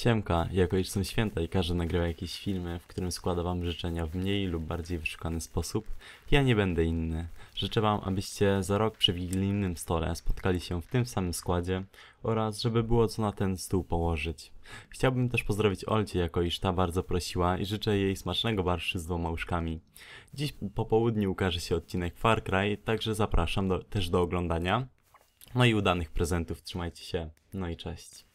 Siemka, jako iż są święta i każdy nagrywa jakieś filmy, w którym składa wam życzenia w mniej lub bardziej wyszukany sposób, ja nie będę inny. Życzę wam, abyście za rok przy wigilijnym stole spotkali się w tym samym składzie oraz żeby było co na ten stół położyć. Chciałbym też pozdrowić Olcie, jako iż ta bardzo prosiła i życzę jej smacznego barszu z dwoma łóżkami. Dziś po południu ukaże się odcinek Far Cry, także zapraszam do, też do oglądania. No i udanych prezentów, trzymajcie się, no i cześć.